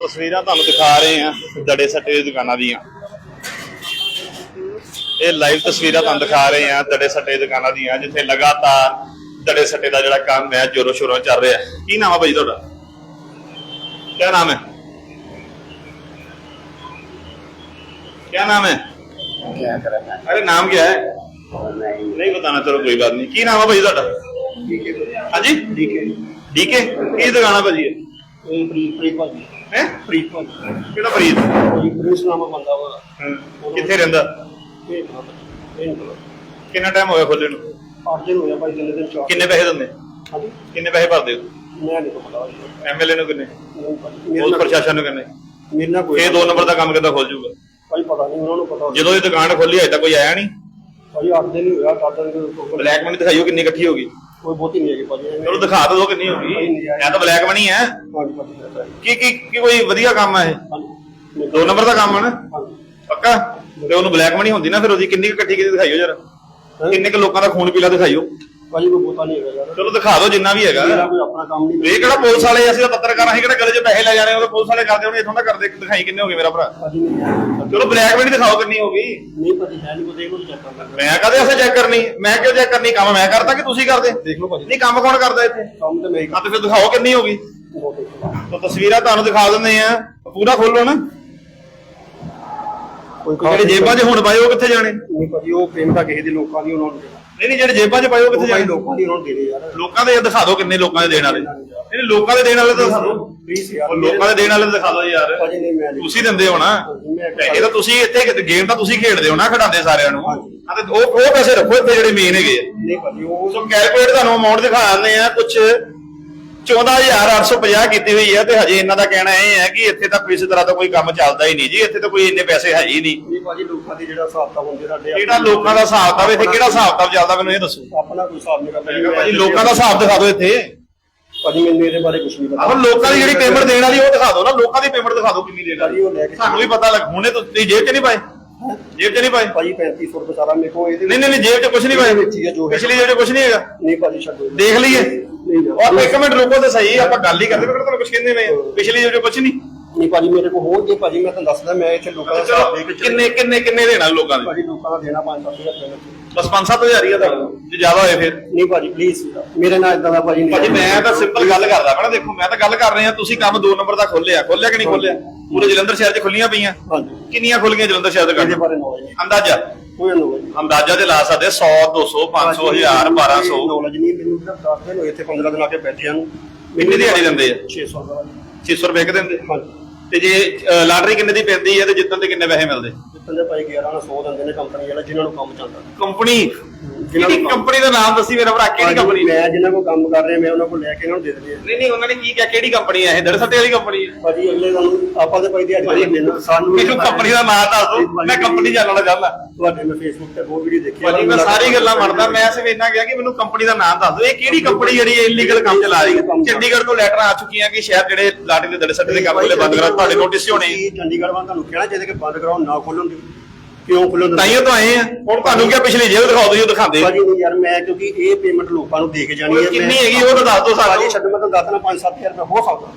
ਤਸਵੀਰਾਂ ਤੁਹਾਨੂੰ ਦਿਖਾ ਰਹੇ ਹਾਂ ਦੜੇ ਸੱਟੇ ਦੀ ਦੁਕਾਨਾਂ ਦੀਆਂ ਇਹ ਲਾਈਵ ਤਸਵੀਰਾਂ ਤੁਹਾਨੂੰ ਦਿਖਾ ਰਹੇ ਹਾਂ ਦੜੇ ਸੱਟੇ ਦੀ ਦੁਕਾਨਾਂ ਦੀਆਂ ਜਿੱਥੇ ਲਗਾਤਾਰ ਦੜੇ ਸੱਟੇ ਦਾ ਜਿਹੜਾ ਕੰਮ ਹੈ ਜੋਰੋ ਸ਼ੋਰੋਂ ਚੱਲ ਰਿਹਾ ਹੈ ਕੀ ਨਾਮ ਹੈ ਭਾਈ ਤੁਹਾਡਾ ਕੀ ਨਾਮ ਹੈ क्या नाम है क्या करें अरे नाम क्या है नहीं नहीं बताना चलो कोई बात नहीं की नाम है भाई ਤੁਹਾਡਾ ठीक है हाँ जी ठीक है ਡੀਕੇ ਕੀ ਦੁਕਾਨ ਹੈ ਭਾਜੀ ਪ੍ਰੀਤ ਭਾਜੀ। ਹੈ? ਪ੍ਰੀਤ ਭਾਜੀ। ਕਿਹੜਾ ਫਰੀਦ ਜੀ ਪ੍ਰਿੰਸ ਨਾਮ ਬੰਦਾ ਵਾ। ਹਾਂ। ਕਿੱਥੇ ਰਹਿੰਦਾ? ਇਹ ਨਾ ਪਤਾ। ਇਹ ਨਹੀਂ ਕਿੰਨਾ ਟਾਈਮ ਹੋਇਆ ਖੋਲੇ ਨੂੰ। ਅੱਠ ਦਿਨ ਹੋਇਆ ਭਾਈ ਤਿੰਨ ਦਿਨ ਚਾਰ ਕਿੰਨੇ ਪੈਸੇ ਦਿੰਦੇ? ਹਾਂਜੀ। ਕਿੰਨੇ ਪੈਸੇ ਭਰਦੇ ਹੋ? ਮੈਂ ਨਹੀਂ ਪਤਾ ਭਾਜੀ। ਐਮਐਲਏ ਨੂੰ ਕਿੰਨੇ? ਮੈਨੂੰ ਪਤਾ- ਮੇਰੇ ਪੁਲਿਸ ਨਾਲ ਪ੍ਰਸ਼ਾਸਨ ਨੂੰ ਕਿੰਨੇ? ਮੇਰੇ ਨਾਲ ਕੋਈ ਇਹ ਦੋ ਨੰਬਰ ਦਾ ਕੰਮ ਕਿੱਦਾਂ ਖੁੱਲ ਜੂਗਾ ਭਾਈ ਪਤਾ ਨਹੀਂ ਉਹਨਾਂ ਨੂੰ ਪਤਾ। ਜਦੋਂ ਇਹ ਦੁਕਾਨ ਖੋਲੀ ਅਜੇ ਤੱਕ ਕੋਈ ਆਇਆ ਨਹੀਂ? ਭਾਈ ਅੱਠ ਦਿਨ ਹੀ ਹੋਇਆ ਅੱਠ ਦਿਨ ਕੋਈ ਬਲੈਕ ਮਨੀ ਦਿਖਾਈਓ ਕਿੰਨੀ ਇਕੱਠੀ ਹੋ ਗਈ? ਕੋਈ ਬਹੁਤੀ ਨਹੀਂ ਹੈਗੀ ਭਾਜੀ। ਚਲੋ ਦਿਖਾ ਤਾਂ ਦਿਓ ਕਿੰਨੀ ਹੋ ਗਈ। ਇਹ ਤਾਂ ਬਲੈਕ ਮਨੀ ਹੈ। ਹਾਂਜੀ ਭਾਜੀ ਹੈ ਭਾਈ। ਕੀ ਕੀ ਕੀ ਕੋਈ ਵਧੀਆ ਕੰਮ ਹੈ ਇਹ? ਹਾਂਜੀ। ਦੋ ਨੰਬਰ ਦਾ ਕੰਮ ਹੈ ਨਾ? ਹਾਂਜੀ। ਪੱਕਾ? ਤੇ ਉਹਨੂੰ ਬਲੈਕ ਮਨੀ ਹੁੰਦੀ ਨਾ ਫਿਰ ਉਹਦੀ ਕਿੰਨੀ ਕੁ ਇਕੱਠੀ ਕੀਤੀ ਦਿਖਾਈਓ ਜਰਾ? ਕਿੰਨੇ ਕੁ ਲੋਕਾਂ ਦਾ ਖੂਨ ਪੀਲਾ ਦਿਖਾਈਓ। ਭਾਜੀ ਕੋਈ ਬਹੁਤਾ ਨਹੀਂ ਹੈਗਾ ਯਾਰ। ਚਲੋ ਦਿਖਾ ਦਿਓ ਜਿੰਨਾ ਵੀ ਹੈਗਾ। ਮੇਰਾ ਕੋਈ ਆਪਣਾ ਕੰਮ ਨਹੀਂ ਇਹ ਕਿਹੜਾ ਪੁਲਿਸ ਵਾਲੇ ਅਸੀਂ ਤਾਂ ਪੱਤਰਕਾਰ ਅਸੀਂ ਕਿਹੜਾ ਗਲੇ 'ਚ ਪੈਸੇ ਲੈ ਜਾਣੇ ਉਹ ਪੁਲਿਸ ਵਾਲੇ ਕਰਦੇ ਹੋਣੇ ਇਥੋਂ ਦਾ ਕਰਦੇ। ਦਿਖਾਈ ਕਿੰਨੇ ਹੋ ਗਏ ਮੇਰਾ ਭਰਾ? ਭਾਜੀ ਨਹੀਂ ਹੈ। ਚਲੋ ਬਲੈਕ ਮਨੀ ਦਿਖਾਓ ਕਿੰਨੀ ਹੋ ਗਈ। ਨਹੀਂ ਭਾਜੀ ਹੈ ਨਹੀਂ ਕੋਈ ਦੇਖ ਲਓ ਚੈੱਕ ਕਰ ਲੈਣਾ ਮੈਂ ਕਦੇ ਐਸੇ ਚੈੱਕ ਕਰਨੀ? ਮੈਂ ਕਿਉਂ ਚੈੱਕ ਕਰਨੀ? ਕੰਮ ਮੈਂ ਕਰਦਾ ਕਿ ਤੁਸੀਂ ਕਰਦੇ? ਦੇਖ ਲਓ ਭਾਜੀ। ਨਹੀਂ ਕੰਮ ਕੌਣ ਕਰਦਾ ਇੱਥੇ? ਕੰਮ ਤੇ ਮੈਂ ਹੀ ਤੇ ਫਿਰ ਦਿਖਾਓ ਕਿੰਨੀ ਹੋ ਗਈ। ਬਹੁਤ ਦੇਖ ਲਓ। ਤਾਂ ਤਸਵੀਰਾਂ ਤੁਹਾਨੂੰ ਦਿਖਾ ਦਿੰਦੇ ਆ। ਪੂਰਾ ਖੋਲੋ ਨਾ ਕੋਈ ਜਿਹੜੇ ਜੇਬਾਂ 'ਚ ਹੁਣ ਪਾਏ ਉਹ ਕਿੱਥੇ ਜਾਣੇ? ਨਹੀਂ ਭਾਜੀ ਉਹ ਪੇਮੈਂਟ ਕਿਸੇ ਦੀ ਲੋਕਾਂ ਦੀ ਉਹਨਾਂ ਨੂੰ ਨਹੀਂ ਨਹੀਂ ਜਿਹੜੇ ਜੇਬਾਂ 'ਚ ਪਾਏ ਉਹ ਕਿੱਥੇ ਉਹ ਭਾਈ ਜਾਣੇ ਲੋਕਾਂ ਦੀ ਉਹਨਾਂ ਨੂੰ ਦੇਣੇ ਯਾਰ। ਲੋਕਾਂ ਦੇ ਦਿਖਾ ਦਿਓ ਕਿੰਨੇ ਲੋਕਾਂ ਦੇ ਦੇਣ ਵਾਲੇ। ਨਹੀਂ ਲੋਕਾਂ ਦੇ ਦੇਣ ਵਾਲੇ ਤਾਂ ਦਿਖਾ ਦਿਓ। ਪਲੀਜ਼ ਯਾਰ ਉਹ ਲੋਕਾਂ ਦੇ ਦੇਣ ਵਾਲੇ ਤਾਂ ਦਿਖਾ ਦਿਓ ਯਾਰ। ਭਾਜੀ ਨਹੀਂ ਮੈਂ ਨਹੀਂ ਤੁਸੀਂ ਦਿੰਦੇ ਹੋ ਨਾ। ਮੈਂ ਪੈਸੇ ਤਾਂ ਤੁਸੀਂ ਇੱਥੇ ਗੇਮ ਤਾਂ ਤੁਸੀਂ ਖੇਡਦੇ ਹੋ ਨਾ ਖਿਡਾਉਂਦੇ ਸਾਰਿਆਂ ਨੂੰ। ਹਾਂ ਤੇ ਉਹ ਉਹ ਪੈਸੇ ਰੱਖੋ ਇੱਥੇ ਜਿਹੜੇ ਮੇਨ ਹੈਗੇ ਆ। ਨਹੀਂ ਭਾਜੀ ਉਹ ਸੋ ਕੈਲਕੂਲੇਟ ਤੁਹਾਨੂੰ ਅਮਾਉਂਟ ਦਿਖਾ ਦਿੰਦੇ ਆ ਕੁਝ 14850 ਕੀਤੀ ਹੋਈ ਹੈ ਤੇ ਹਜੇ ਇਹਨਾਂ ਦਾ ਕਹਿਣਾ ਇਹ ਹੈ ਕਿ ਇੱਥੇ ਤਾਂ ਕਿਸੇ ਤਰ੍ਹਾਂ ਦਾ ਕੋਈ ਕੰਮ ਚੱਲਦਾ ਹੀ ਨਹੀਂ ਜੀ ਇੱਥੇ ਤਾਂ ਕੋਈ ਇੰਨੇ ਪੈਸੇ ਹੈ ਹੀ ਨਹੀਂ। ਨਹੀਂ ਭਾਜੀ ਲੋਕਾਂ ਦੀ ਜਿਹੜਾ ਹਿਸਾਬ ਤਾਂ ਹੁੰਦੇ ਸਾਡੇ ਕਿਹੜਾ ਲੋਕਾਂ ਦਾ ਹਿਸਾਬ ਕਿਤਾਬ ਇੱਥੇ ਕਿਹੜਾ ਹਿਸਾਬ ਕਿਤਾਬ ਚੱਲਦਾ ਮੈਨੂੰ ਇਹ ਦੱਸੋ। ਆਪਣਾ ਕੋਈ ਹਿਸਾਬ ਨਹੀਂ ਕਰਦਾ ਭਾਜੀ ਲੋਕਾਂ ਦਾ ਹਿਸਾਬ ਦਿਖਾ ਦਿਓ ਇੱਥੇ। ਭਾਜੀ ਮੈਨੂੰ ਇਹਦੇ ਬਾਰੇ ਕੁਝ ਨਹੀਂ ਪਤਾ। ਆਹ ਲੋਕਾਂ ਦੀ ਜਿਹੜੀ ਪੇਮੈਂਟ ਦੇਣ ਵਾਲੀ ਉਹ ਦਿਖਾ ਦਿਓ ਨਾ ਲੋਕਾਂ ਦੀ ਪੇਮੈਂਟ ਦਿਖਾ ਦਿਓ ਕਿੰਨੀ ਦੇਣ ਵਾਲੀ। ਉਹ ਲੈ ਕੇ ਸਾਨੂੰ ਵੀ ਪਤਾ ਲੱਗ ਹੁਣੇ ਤਾਂ ਤੁਸੀਂ ਜੇਬ 'ਚ ਨਹੀਂ ਪਾਏ? ਜੇਬ 'ਚ ਨਹੀਂ ਪਾਏ? ਭਾਜੀ 3500 ਰੁਪਏ ਸਾਰਾ ਮੇਰੇ ਕੋਲ ਇਹਦੇ ਨਹੀਂ ਨਹੀਂ ਨਹੀਂ ਜੇਬ 'ਚ ਕੁਝ ਨਹੀਂ ਇਹਦੇ ਵਿੱਚ ਹੀ ਹੈ ਪਾਏ ਜੋ ਹੈ। ਪਿਛਲੀ ਜੇਬ 'ਚ ਕੁਝ ਨਹੀਂ ਹੈਗਾ? ਨਹੀਂ ਭਾਜੀ ਛੱਡੋ ਦੇਖ ਲਈਏ। ਨਹੀਂ ਯਾਰ। ਉਹ ਇੱਕ ਮਿੰਟ ਰੁਕੋ ਤੇ ਸਹੀ ਆਪਾਂ ਗੱਲ ਹੀ ਕਰਦੇ ਪਏ ਤੁਹਾਨੂੰ ਕੁਝ ਕਹਿੰਦੇ ਨੇ ਪਿਛਲੀ ਜੇਬ 'ਚ ਕੁਝ ਨਹੀਂ? ਨਹੀਂ ਭਾਜੀ ਮੇਰੇ ਕੋਲ ਹੋਰ ਜੇ ਭਾਜੀ ਮੈਂ ਤੁਹਾਨੂੰ ਦੱਸਦਾ ਮੈਂ ਇੱਥੇ ਲੋਕਾਂ ਦਾ ਹਿਸਾਬ ਦੇ ਚਲੋ ਕੇ ਕਿੰਨੇ ਕਿੰਨੇ ਕਿੰਨੇ ਦੇਣਾ ਲੋਕਾਂ ਦੇ ਭਾਜੀ ਲੋਕਾਂ ਦਾ ਦੇਣਾ 5-7 ਹਜ਼ਾਰ ਰੁਪਏ। ਬਸ 5-7000 ਹੀ ਆ ਤੁਹਾਨੂੰ ਜੇ ਜ਼ਿਆਦਾ ਹੋਏ ਫਿਰ। ਨਹੀਂ ਭਾਜੀ ਪਲੀਜ਼ ਮੇਰੇ ਨਾਲ ਇਦਾਂ ਦਾ ਭਾਜੀ ਨਹੀਂ ਭਾਜੀ ਮੈਂ ਤਾਂ ਸਿੰਪਲ ਗੱਲ ਕਰਦਾ ਮੈਂ ਨਾ ਦੇਖੋ ਮੈਂ ਤਾਂ ਗੱਲ ਕਰ ਰਿਹਾ ਤੁਸੀਂ ਕੰਮ ਦੋ ਨੰਬਰ ਦਾ ਖੋਲਿਆ ਖੋਲਿਆ ਕਿ ਨਹੀਂ ਖੋਲਿਆ ਪੂਰੇ ਜਲੰਧਰ ਸ਼ਹਿਰ 'ਚ ਖੁੱਲੀਆਂ ਪਈਆਂ। ਹਾਂਜੀ। ਕਿੰਨੀਆਂ ਖੁੱਲ ਗਈਆਂ ਜਲੰਧਰ ਸ਼ਹਿਰ ਦੇ ਇਹਦੇ ਬਾਰੇ ਨੌਲੇਜ ਅੰਦਾਜ਼ਾ? ਕੋਈ ਨੌਲੇਜ ਅੰਦਾਜ਼ਾ ਤੇ ਲਾ ਸਕਦੇ 100 200 500 1000 1200 ਨੌਲੇਜ ਨਹੀਂ ਮੈਨੂੰ ਤਾਂ ਦੱਸ ਦਿਨ ਹੋਏ ਇੱਥੇ 15 ਦਿਨ ਆ ਕੇ ਬੈਠਿਆਂ ਨੂੰ ਕਿੰਨੀ ਦਿਹਾੜੀ ਦਿੰਦੇ ਆ? 600 ਦਾ। 600 ਰੁਪਏ ਕਿ ਦਿੰਦੇ ਹਾਂਜੀ। ਤੇ ਜੇ ਲਾਟਰੀ ਕਿੰਨੇ ਦੀ ਪੈਂਦੀ ਹੈ ਤੇ ਜਿੱਤਣ ਦੇ ਕਿੰਨੇ ਪੈਸੇ ਮਿਲਦੇ? ਜਿੱਦਾਂ ਦੇ ਭਾਈ 11 ਨਾਲ 100 ਦਿੰਦੇ ਨੇ ਕੰਪਨੀ ਵਾਲੇ ਜਿਨ੍ਹਾਂ ਨੂੰ ਕੰਮ ਚੱਲਦਾ। ਕੰਪਨੀ? ਕਿਹੜੀ ਕੰਪਨੀ ਦਾ ਨਾਮ ਦੱਸੀ ਮੇਰਾ ਭਰਾ ਕਿਹੜੀ ਕੰਪਨੀ ਮੈਂ ਜਿਨ੍ਹਾਂ ਕੋਲ ਕੰਮ ਕਰ ਰਿਹਾ ਮੈਂ ਉਹਨਾਂ ਕੋਲ ਲੈ ਕੇ ਇਹਨਾਂ ਨੂੰ ਦੇ ਦਿੰਦੇ ਨਹੀਂ ਨਹੀਂ ਉਹਨਾਂ ਨੇ ਕੀ ਕਿਹਾ? ਕਿਹੜੀ ਕੰਪਨੀ ਹੈ ਇਹ? ਦੜ ਸੱਟੇ ਵਾਲੀ ਕੰਪਨੀ ਹੈ। ਭਾਜੀ ਅਗਲੇ ਤੁਹਾਨੂੰ ਆਪਾਂ ਦੇ ਭਾਈ ਦਿਹਾੜੀ ਦਿੰਦੇ ਨੇ ਸਾਨੂੰ ਮੈਨੂੰ ਕੰਪਨੀ ਦਾ ਨਾਮ ਦੱਸ ਦਿਓ। ਮੈਂ ਕੰਪਨੀ ਜਾਣਨਾ ਚਾਹੁੰਦਾ। ਤੁਹਾਡੇ ਮੈਂ ਫੇਸਬੁੱਕ ਤੇ ਬਹੁਤ ਵੀਡੀਓ ਦੇਖੀ ਭਾਜੀ ਮੈਂ ਸਾਰੀ ਗੱਲਾਂ ਮੰਨਦਾ। ਮੈਂ ਸਿਰਫ ਇੰਨਾ ਕਿਹਾ ਕਿ ਮੈਨੂੰ ਕੰਪਨੀ ਦਾ ਨਾਮ ਦੱਸ ਦਿਓ। ਇਹ ਕਿਹੜੀ ਕੰਪਨੀ ਜਿਹੜੀ ਇਲੀਗਲ ਕੰਮ ਚਲਾ ਰਹੀ ਹੈ? ਚੰਡੀਗੜ੍ਹ ਤੋਂ ਲੈਟਰ ਆ ਚੁੱਕੀਆਂ ਕਿ ਸ਼ਹਿਰ ਜਿਹੜੇ ਲਾਟਰੀ ਦੇ ਕੰਮ ਬੰਦ ਕਰਾ ਤੁਹਾਡੇ ਨੋਟਿਸ ਹੋਣੇ ਤੁਸੀਂ ਚੰਡੀਗੜ੍ਹ ਵਾਂ ਤੁਹਾਨੂੰ ਕਹਿਣਾ ਚਾਹੀਦਾ ਕਿ ਬੰਦ ਕਰਾਓ ਨਾ ਖੋਲਣ ਕਿਉਂ ਖੋਲਣ ਤਾਈਓ ਤਾਂ ਆਏ ਆ। ਹੁਣ ਤੁਹਾਨੂੰ ਕਿਹਾ ਪਿਛਲੀ ਜੇਬ ਦਿਖਾਓ ਤੁਸੀਂ ਉਹ ਦਿਖਾਉਂਦੇ ਭਾਜੀ ਨਹੀਂ ਯਾਰ ਮੈਂ ਕਿਉਂਕਿ ਇਹ ਪੇਮੈਂਟ ਲੋਕਾਂ ਨੂੰ ਦੇ ਕੇ ਜਾਣੀ ਹੈ ਕਿੰਨੀ ਹੈਗੀ ਉਹ ਤਾਂ ਦੱਸ ਦਿਓ ਸਾਨੂੰ। ਭਾਜੀ ਛੱਡ ਮੈਂ ਤੁਹਾਨੂੰ ਦੱਸਣਾ 5-7000 ਰੁਪਏ ਹੋ ਸਕਦਾ।